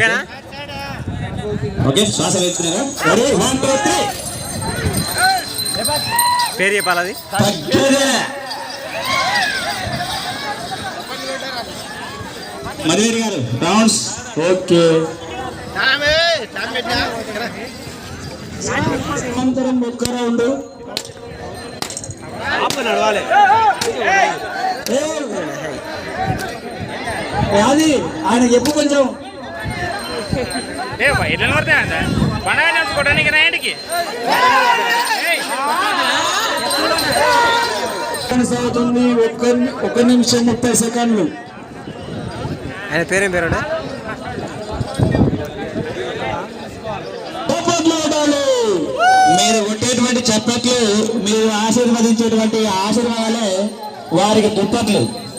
ఓకేనా? ఓకే శ్వాస వేస్తున్నారా రెడీ వన్ టూ త్రీ పేరు చెప్పాలి అది? తగ్గేదే. మధువేరి గారు రౌండ్స్ ఓకే. అనంతరం ఒక్క రౌండ్. నడవాలి. అది ఆయన చెప్పు కొంచెం. ఏ వైర్లు పడతాయి పండగ నడుచుకోవడానికి రాయండికి కొనసాగుతుంది. ఒక్క ఒక నిమిషం ముప్పై సెకండ్లు. ఆయన పేరేం పేరు. మీరు కొట్టేటువంటి చప్పట్లు మీరు ఆశీర్వదించేటువంటి ఆశీర్వాదాలే వారికి దుప్పట్లు.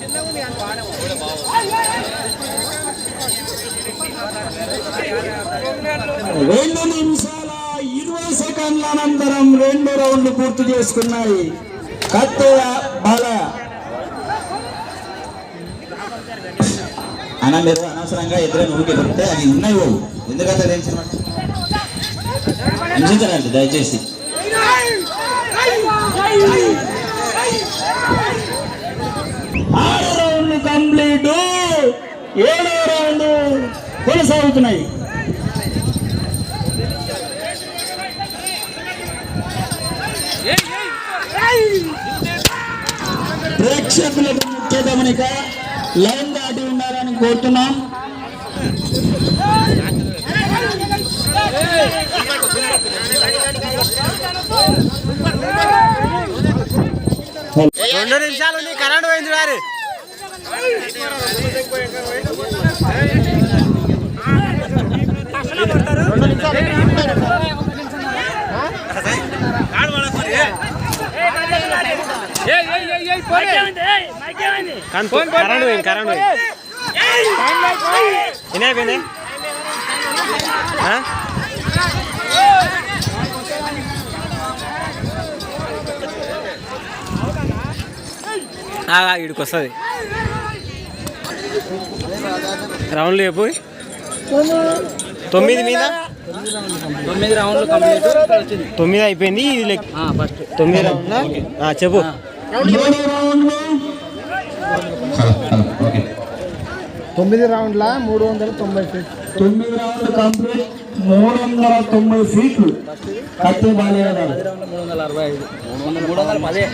రెండు నిమిషాల ఇరవై సెకండ్ల అనంతరం రెండు రౌండ్లు పూర్తి చేసుకున్నాయి. కత్తెర బాల. అన్న మీరు అనవసరంగా ఎదురైన ఊరికి పెడితే అవి ఉన్నాయి బాబు ఎందుకంటే తెలిసిన హింసించరండి దయచేసి. ఆరు రౌండ్లు కంప్లీట్. ఏడో రౌండ్ కొనసాగుతున్నాయి. ప్రేక్షకులకు ముఖ్య గమనిక లైన్ దాటి ఉండాలని కోరుతున్నాం. రెండు నిమిషాలు కరెంట్ పోయింది గారు కరెంట్ పోయింది కరెంట్ పోయింది. ఎన్ని అయిపోయింది? ఆ? ఆగా ఇడికి వస్తుంది. రౌండ్లు చెప్పు. తొమ్మిది మీద? తొమ్మిది రౌండ్లు కంప్లీట్ ఇక్కడ వచ్చింది. తొమ్మిది అయిపోయింది ఇది లెక్క. ఫస్ట్. తొమ్మిది రౌండ్లా? ఆ, చెప్పు. తొమ్మిది రౌండ్ల మూడు వందల తొంభై ఫీట్ తొమ్మిది రౌండ్లు కంప్లీట్ మూడు వందల తొంభై ఫీట్లు కత్తి బాగా మూడు వందల అరవై ఐదు మూడు వందల మూడు వందల పదే